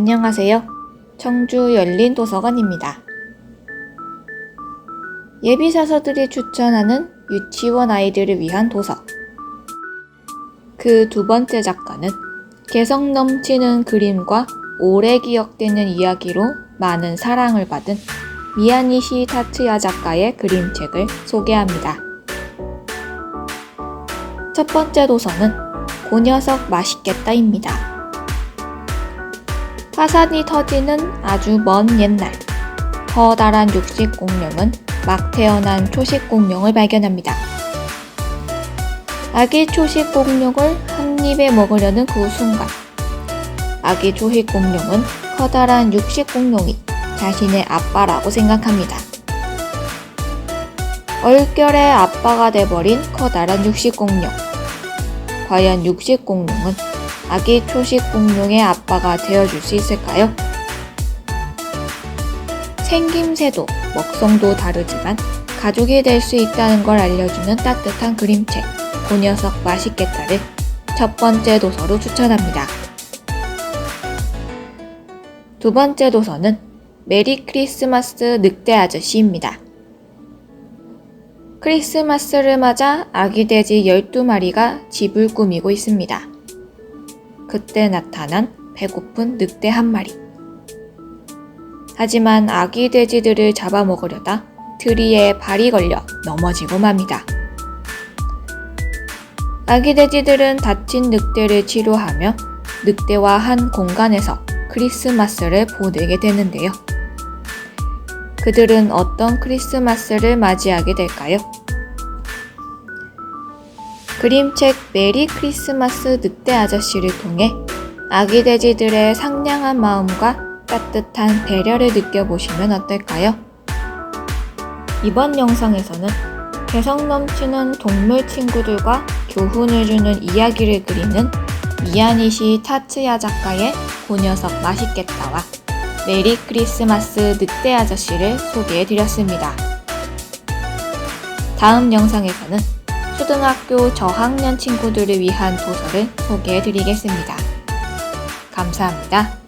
안녕하세요. 청주 열린 도서관입니다. 예비사서들이 추천하는 유치원 아이들을 위한 도서. 그 두 번째 작가는 개성 넘치는 그림과 오래 기억되는 이야기로 많은 사랑을 받은 미야니시 타츠야 작가의 그림책을 소개합니다. 첫 번째 도서는 그 녀석 맛있겠다입니다. 화산이 터지는 아주 먼 옛날, 커다란 육식 공룡은 막 태어난 초식 공룡을 발견합니다. 아기 초식 공룡을 한 입에 먹으려는 그 순간, 아기 초식 공룡은 커다란 육식 공룡이 자신의 아빠라고 생각합니다. 얼결에 아빠가 돼버린 커다란 육식 공룡. 과연 육식 공룡은 아기 초식 공룡의 아빠가 되어줄 수 있을까요? 생김새도 먹성도 다르지만 가족이 될 수 있다는 걸 알려주는 따뜻한 그림책 그 녀석 맛있겠다를 첫 번째 도서로 추천합니다. 두 번째 도서는 메리 크리스마스 늑대 아저씨입니다. 크리스마스를 맞아 아기 돼지 12마리가 집을 꾸미고 있습니다. 그때 나타난 배고픈 늑대 한 마리. 하지만 아기 돼지들을 잡아먹으려다 트리에 발이 걸려 넘어지고 맙니다. 아기 돼지들은 다친 늑대를 치료하며 늑대와 한 공간에서 크리스마스를 보내게 되는데요. 그들은 어떤 크리스마스를 맞이하게 될까요? 그림책 메리 크리스마스 늑대 아저씨를 통해 아기 돼지들의 상냥한 마음과 따뜻한 배려를 느껴보시면 어떨까요? 이번 영상에서는 개성 넘치는 동물 친구들과 교훈을 주는 이야기를 그리는 미야니시 타츠야 작가의 그 녀석 맛있겠다와 메리 크리스마스 늑대 아저씨를 소개해 드렸습니다. 다음 영상에서는 초등학교 저학년 친구들을 위한 도서를 소개해 드리겠습니다. 감사합니다.